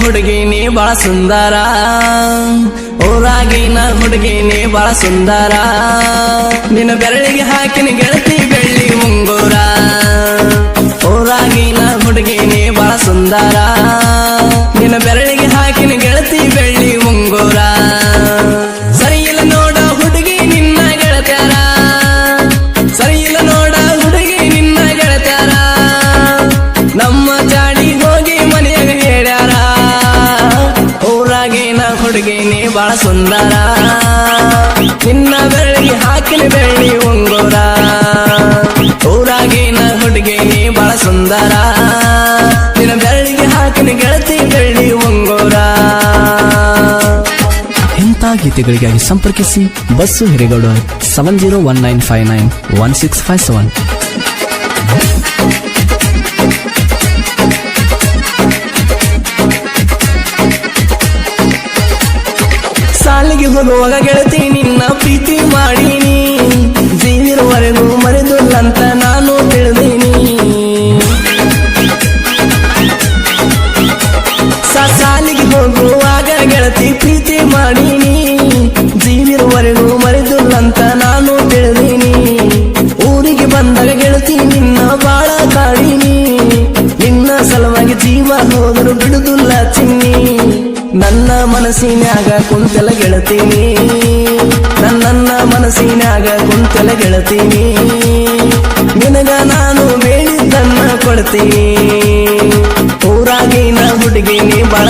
ಹುಡುಗಿ ನೀ ಬಾಳ ಸುಂದರ. ಹುಡುಗಿ ನೀ ಬಾಳ ಸುಂದರ. ನಿನ್ನ ಬೆರಳಿಗೆ ಹಾಕಿನ ಗೆಳತಿ ಬೆಳ್ಳಿ ಮುಂಗೂರ. ಊರಾಗಿನ ಹುಡುಗಿ ನೀ ಬಹಳ ಸುಂದರ. ಗೀತೆಗಳಿಗಾಗಿ ಸಂಪರ್ಕಿಸಿ Basu Hiregowda seven zero one nine five nine one six five seven ಸಾಲಿಗೆ ಹೋಗುವಾಗ ಗೆಳತಿ, ನಿನ್ನ ಪ್ರೀತಿ ಮಾಡೀನಿ ಜೀವಿರುವರೆಗೂ ಮರೆದುಲ್ಲಂತ ನಾನು ತಿಳಿದೀನಿ ಊರಿಗೆ ಬಂದಾಗ ಗೆಳತಿ ನಿನ್ನ ಬಾಳ ಕಾಡಿನಿ ನಿನ್ನ ಸಲುವಾಗಿ ಜೀವ ಹೋದರು ಬಿಡುದಿಲ್ಲ ಚಿನ್ನಿ. ನನ್ನ ಮನಸ್ಸಿನಾಗ ಕುಂತೆಲ ಗೆಳತೀನಿ. ನನ್ನ ಮನಸ್ಸಿನಾಗ ಕುಂತೆಲ ಗೆಳತೀನಿ. ನಿನಗ ನಾನು ಬೇಡಿದ್ದನ್ನ ಕೊಡ್ತೀನಿ.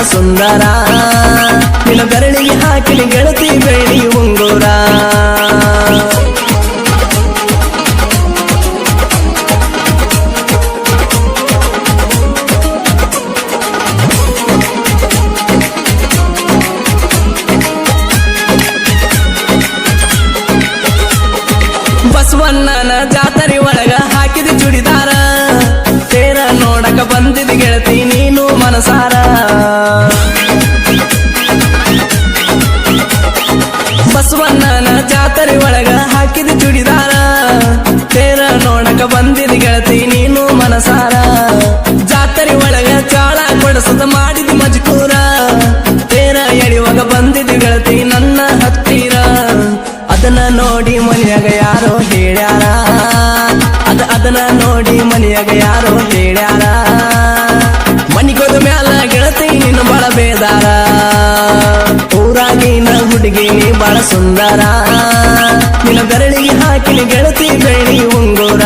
ಸುಂದರ. ನಿನ್ನ ಬೆರಳಿಗೆ ಹಾಕಿನ ಗೆಳತಿ ಬೆಳ್ಳಿ ಉಂಗುರ. ಬಸವಣ್ಣನ ಜಾತರಿ ಒಳಗ ಹಾಕಿದ ಚುಡಿದಾರ. ತೇರ ನೋಡಕ ಬಂದಿದ ಗೆಳತಿ, ನೀನು ಮನಸಾರ. ಜಾತ್ರೆ ಒಳಗ ಚಾಳ ಕೊಡಸದ ಮಾಡಿದ ಮಜಕೂರ. ತೇರ ಎಳಿವಾಗ ಬಂದಿದ ಗೆಳತಿ, ನನ್ನ ಹತ್ತಿರ. ಅದನ್ನ ನೋಡಿ ಮನೆಯಾಗ ಯಾರೋ ಹೇಳ್ಯಾರ. ಅದ ಅದನ್ನ ನೋಡಿ ಮನೆಯಾಗ ಯಾರೋ ಹುಡುಗಿ ನೀ ಬಾಳ ಸುಂದರ. ನಿನ್ನ ಬೆರಳಿಗೆ ಹಾಕಿನ ಗೆಳತಿ ಬೆಳ್ಳಿ ಉಂಗುರ.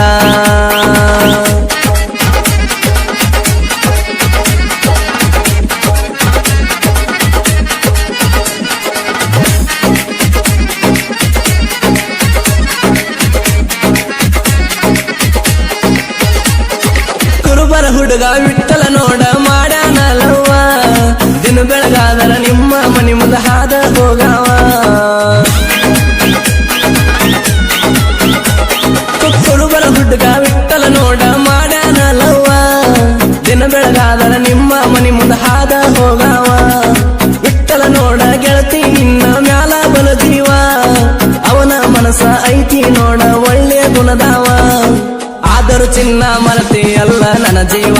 ಚಿನ್ನ ಮರತಿ ಅಲ್ಲ ನನ್ನ ಜೀವ.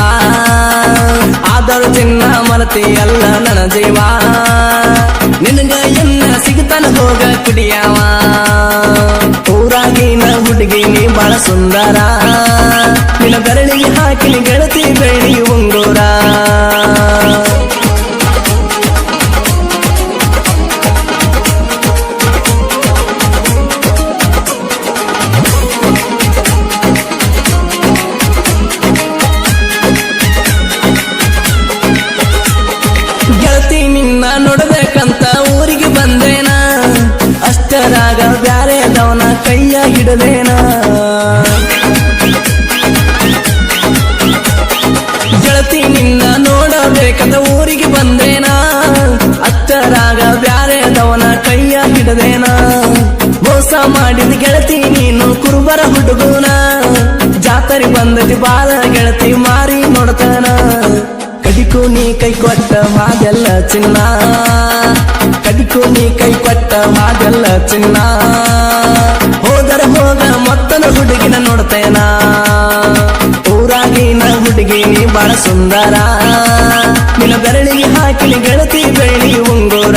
ಆದರೂ ಚಿನ್ನ ಮರತಿ ಅಲ್ಲ ನನ್ನ ಜೀವ. ನಿನಗ ಎನ್ನ ಸಿಗತನ ಹೋಗ ಕುಡಿಯವ. ಊರಾಗಿನ ಹುಡುಗಿ ನೀ ಬಹಳ ಸುಂದರ. ನಿನ್ನ ಬೆರಳಿಗೆ ಹಾಕಿನ ಗೆಳತಿ ಬೆಳ್ಳಿ. ಅಷ್ಟರಾಗ ಬ್ಯಾರೆದವನ ಕೈಯ ಹಿಡದೇನ? ಗೆಳತಿ ನಿನ್ನ ನೋಡಬೇಕಂತ ಊರಿಗೆ ಬಂದೇನ? ಬ್ಯಾರೆ ಬ್ಯಾರೆದವನ ಕೈಯ ಹಿಡದೇನ? ಮೋಸ ಮಾಡಿದ ಗೆಳತಿ ನೀನು ಕುರುಬರ ಹುಡುಗನ? ಜಾತರಿ ಬಂದತಿ ಬಾಲ ಗೆಳತಿ ಮಾರಿ ನೋಡ್ತಾನ? ಕಡಿಕು ನೀ ಕೈ ಕೊಟ್ಟ ಮಾದೆಲ್ಲ ಚಿನ್ನ? ನೀ ಕೈ ಕೊಟ್ಟ ಮಾದೆಲ್ಲ ಚಿನ್ನ. ಹೋದರ ಹೋಗ ಮತ್ತನ ಹುಡುಗಿನ ನೋಡ್ತೇನ? ಊರಾಗಿನ ಹುಡುಗಿ ನೀ ಬಾಳ ಸುಂದರ. ನಿನ್ನ ಬೆರಳಿಗೆ ಹಾಕಿನಿ ಗೆಳತಿ ಬೆಳ್ಳಿ ಉಂಗುರ.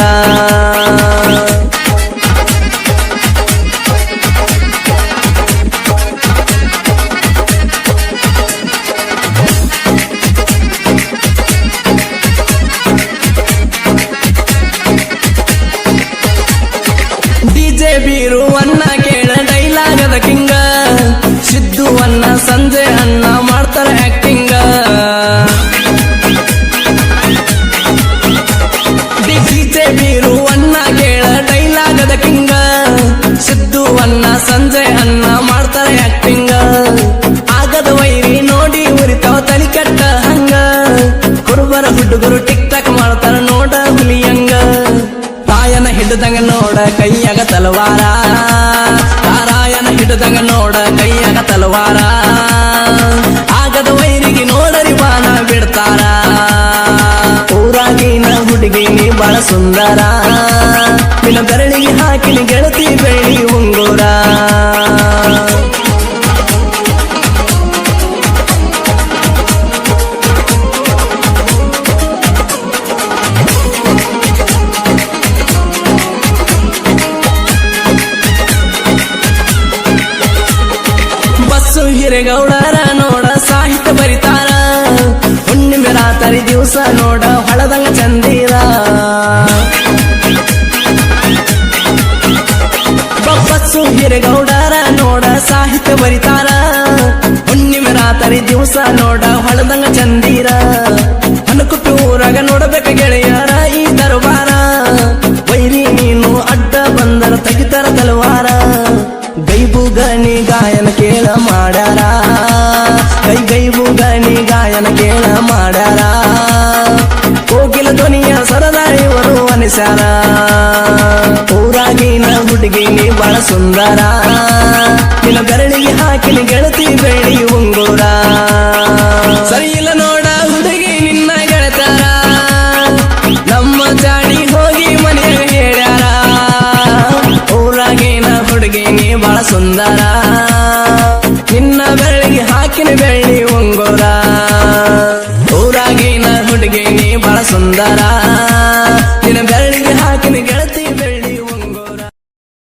ಬೀರುವನ್ನ ಕೇಳ ಡೈಲಾಗದ ಕಿಂಗ. ಸಿದ್ದುವನ್ನ ಸಂಜೆ ಅನ್ನ ಮಾಡ್ತಾರ ಆಕ್ಟಿಂಗ. ಡಿಜೆ ಬೀರುವನ್ನ ಕೇಳ ಡೈಲಾಗದ ಕಿಂಗ. ಸಿದ್ದುವನ್ನ ಸಂಜೆ ಅನ್ನ ಮಾಡ್ತಾರ ಆಕ್ಟಿಂಗ. ಆಗದ ವೈರಿ ನೋಡಿ ಉರಿತಾವ ತಲಿ ಕಟ್ಟ ಹಂಗ. ಕುರುಬರ ಹುಡುಗರು ಟಿಕ್ ಟಾಕ್ ಮಾಡ್ತಾರ ನೋಡ ಹುಲಿಯಂಗ. ತಾಯನ ಹಿಡ್ದಂಗ ನೋಡ ಕೈಯಾಗ ತಲವಾರ. ನಾರಾಯಣ ಹಿಡಿದಂಗ ನೋಡ ಕೈಯಾಗ ತಲವಾರ. ಆಗದ ವೈರಿಗೆ ನೋಡರಿ ಬಾಣ ಬಿಡ್ತಾರ. ಊರಾಗಿನ ಹುಡುಗಿ ಬಾಳ ಸುಂದರ. ನಿನ್ನ ಬೆರಳಿಗೆ ಹಾಕಿನಿ ಗೆಳತಿ ಬೆಳ್ಳಿ. ಬಸ್ಸು ಹಿರೇಗೌಡರ ನೋಡ ಸಾಹಿತ್ಯ ಬರಿತಾರ. ಹುಣ್ಣಿಮೆ ರಾತ್ರಿ ದಿವಸ ನೋಡ ಹೊಳದಂಗ ಚಂದೀರ. ಬಸ್ಸು ಹಿರೇಗೌಡರ ನೋಡ ಸಾಹಿತ್ಯ ಬರಿತಾರ. ಹುಣ್ಣಿಮೆ ರಾತ್ರಿ ದಿವಸ ನೋಡ ಹೊಳದಂಗ ಚಂದೀರ. ಅನುಕುಟ್ಟು ಊರಾಗ ನೋಡಬೇಕ ಗೆಳೆಯರ. ಅನಿಸ್ಯಾರ ಊರಾಗಿನ ಹುಡುಗಿ ನೀ ಬಹಳ ಸುಂದರ. ನಿನ್ನ ಬೆರಳಿಗೆ ಹಾಕಿನ ಗೆಳತಿ ಬೆಳ್ಳಿ ಉಂಗುರ. ಸರಿ ಇಲ್ಲ ನೋಡ ಹುಡುಗಿ ನಿನ್ನ ಗೆಳತಾರ. ನಮ್ಮ ಜಾಡಿ ಹೋಗಿ ಮನೆಯಾಗ ಹೇಳ್ಯಾರ. ಊರಾಗಿನ ಹುಡುಗಿ ನೀ ಬಹಳ ಸುಂದರ. ನಿನ್ನ ಬೆರಳಿಗೆ ಹಾಕಿನ ಬೆಳ್ಳಿ ಉಂಗುರ. ಊರಾಗಿನ ಹುಡುಗಿ ನೀ ಬಹಳ ಸುಂದರ.